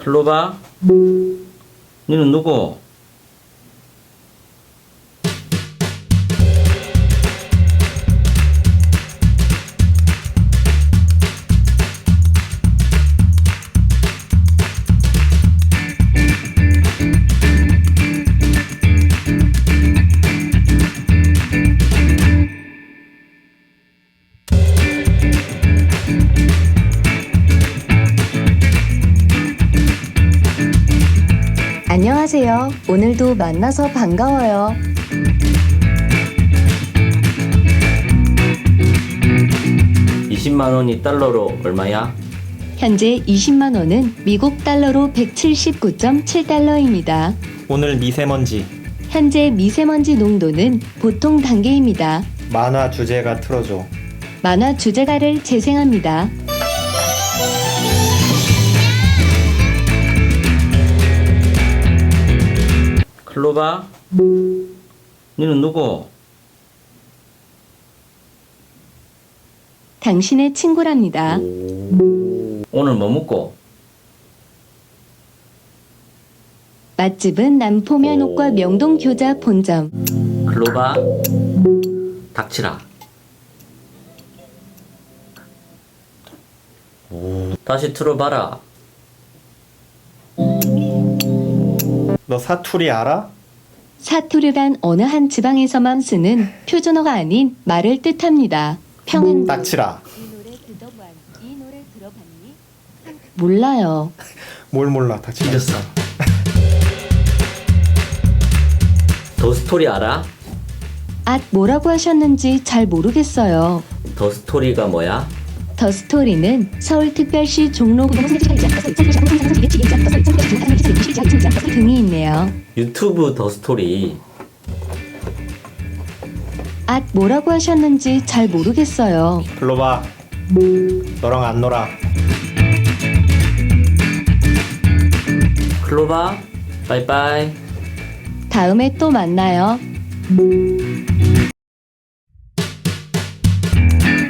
클로바? 너는 누구? 안녕하세요. 오늘도 만나서 반가워요. 이십만 원이 달러로 얼마야? 현재 20만 원은 미국 달러로 179.7달러입니다. 오늘 미세먼지 현재 미세먼지 농도는 보통 단계입니다. 만화 주제가 틀어줘. 만화 주제가를 재생합니다. 클로바? 너는 누구? 당신의 친구랍니다. 오늘 뭐 먹고? 맛집은 남포면 옥과 명동 교자 본점. 클로바? 닥치라. 다시 틀어봐라. 너 사투리 알아? 사투리란 어느 한 지방에서만 쓰는 표준어가 아닌 말을 뜻합니다. 평은 닥치라. 몰라요. 뭘 몰라 닥치라. 잊었어. 더 스토리 알아? 아, 뭐라고 하셨는지 잘 모르겠어요. 더 스토리가 뭐야? 더 스토리는 서울특별시 종로구 등이 있네요. 유튜브 더 스토리. 아, 뭐라고 하셨는지 잘 모르겠어요. 글로바. 너랑 안 놀아. 클로바? 빠이빠이. 다음에 또 만나요.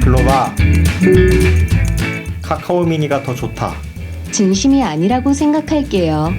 글로바. 카카오 미니가 더 좋다. 진심이 아니라고 생각할게요.